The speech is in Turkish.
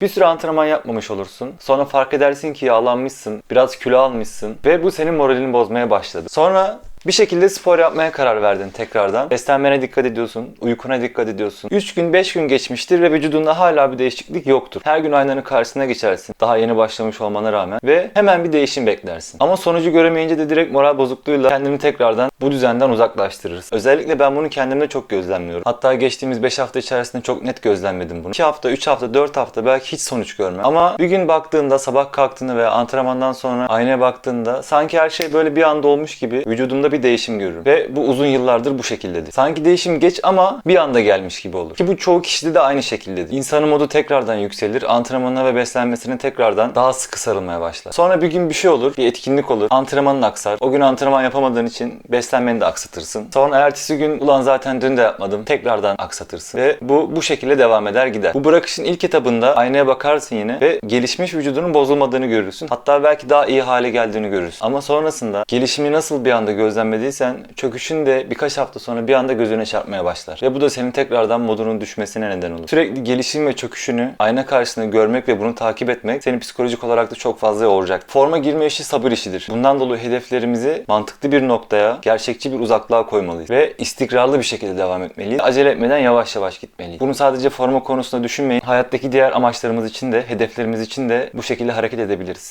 Bir süre antrenman yapmamış olursun. Sonra fark edersin ki yağlanmışsın, biraz kilo almışsın ve bu senin moralini bozmaya başladı. Sonra bir şekilde spor yapmaya karar verdin tekrardan. Beslenmene dikkat ediyorsun, uykuna dikkat ediyorsun. 3 gün 5 gün geçmiştir ve vücudunda hala bir değişiklik yoktur. Her gün aynanın karşısına geçersin. Daha yeni başlamış olmana rağmen ve hemen bir değişim beklersin. Ama sonucu göremeyince de direkt moral bozukluğuyla kendini tekrardan bu düzenden uzaklaştırırsın. Özellikle ben bunu kendimde çok gözlemliyorum. Hatta geçtiğimiz 5 hafta içerisinde çok net gözlemledim bunu. 2 hafta, 3 hafta, 4 hafta belki hiç sonuç görmem. Ama bir gün baktığında sabah kalktığında veya antrenmandan sonra aynaya baktığında sanki her şey böyle bir anda olmuş gibi vücudumda bir değişim görürüm. Ve bu uzun yıllardır bu şekildedir. Sanki değişim geç ama bir anda gelmiş gibi olur. Ki bu çoğu kişide de aynı şekildedir. İnsanın modu tekrardan yükselir. Antrenmanına ve beslenmesine tekrardan daha sıkı sarılmaya başlar. Sonra bir gün bir şey olur, bir etkinlik olur. Antrenmanın aksar. O gün antrenman yapamadığın için beslenmeni de aksatırsın. Sonra ertesi gün ulan zaten dün de yapmadım. Tekrardan aksatırsın. Ve bu bu şekilde devam eder gider. Bu bırakışın ilk etabında aynaya bakarsın yine ve gelişmiş vücudunun bozulmadığını görürsün. Hatta belki daha iyi hale geldiğini görürsün. Ama sonrasında gelişimi nasıl bir anda gözlemlediysen çöküşün de birkaç hafta sonra bir anda gözüne çarpmaya başlar. Ve bu da senin tekrardan modunun düşmesine neden olur. Sürekli gelişim ve çöküşünü ayna karşısında görmek ve bunu takip etmek seni psikolojik olarak da çok fazla yoracak. Forma girme işi sabır işidir. Bundan dolayı hedeflerimizi mantıklı bir noktaya, gerçekçi bir uzaklığa koymalıyız. Ve istikrarlı bir şekilde devam etmeliyiz. Acele etmeden yavaş yavaş gitmeliyiz. Bunu sadece forma konusunda düşünmeyin. Hayattaki diğer amaçlarımız için de, hedeflerimiz için de bu şekilde hareket edebiliriz.